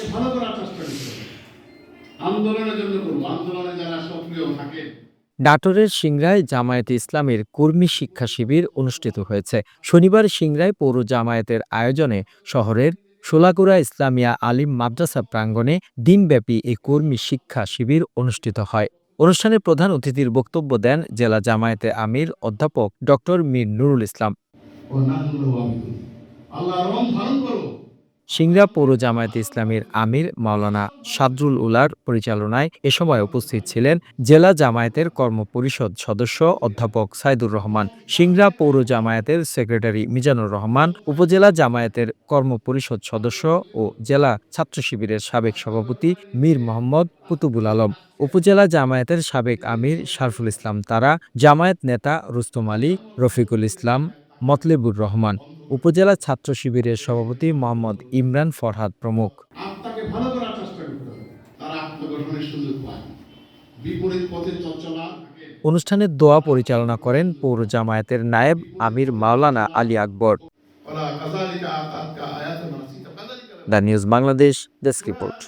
আত্মাকে ভালো করার চেষ্টা করতে আন্দোলনের জন্য করব। আন্দোলনে যারা সক্রিয় থাকে নাটোরের সিংড়ায় জামায়াতে ইসলামের কর্মী শিক্ষা শিবির অনুষ্ঠিত হয়েছে। শনিবার সিংড়ায় পৌর জামায়াতের আয়োজনে শহরের সোলাকুড়া ইসলামিয়া আলিম মাদ্রাসা প্রাঙ্গণে দিনব্যাপী এই কর্মী শিক্ষা শিবির অনুষ্ঠিত হয়। অনুষ্ঠানে প্রধান অতিথির বক্তব্য দেন জেলা জামায়াতে আমির অধ্যাপক ডক্টর মীর নুরুল ইসলাম। ও না আল্লাহ রং ধারণ করো সিংড়া পৌর জামায়াত ইসলামীর আমির মাওলানা সাদরুল উলার পরিচালনায় এ সময় উপস্থিত ছিলেন জেলা জামায়াতের কর্মপরিষদ সদস্য অধ্যাপক সাইদুর রহমান সিংড়া পৌর জামায়াতের সেক্রেটারি মিজানুর রহমান, উপজেলা জামায়াতের কর্মপরিষদ সদস্য ও জেলা ছাত্র শিবিরের সাবেক সভাপতি মীর মোহাম্মদ কুতুবুল আলম, উপজেলা জামায়াতের সাবেক আমির শারফুল ইসলাম তারা, জামায়াত নেতা রুস্তম আলী, রফিকুল ইসলাম, মতলেবুর রহমান। উপজেলা ছাত্র শিবিরের সভাপতি মোহাম্মদ ইমরান ফরহাদ প্রমুখ। আত্মাকে ভালো করার চেষ্টা করতে হবে। সুযোগ পায়। বিপরীত পথে চঞ্চলা অনুষ্ঠানে দোয়া পরিচালনা করেন পৌর জামায়াতের নায়েব আমির মাওলানা Ali Akbar. The news Bangladesh desk report.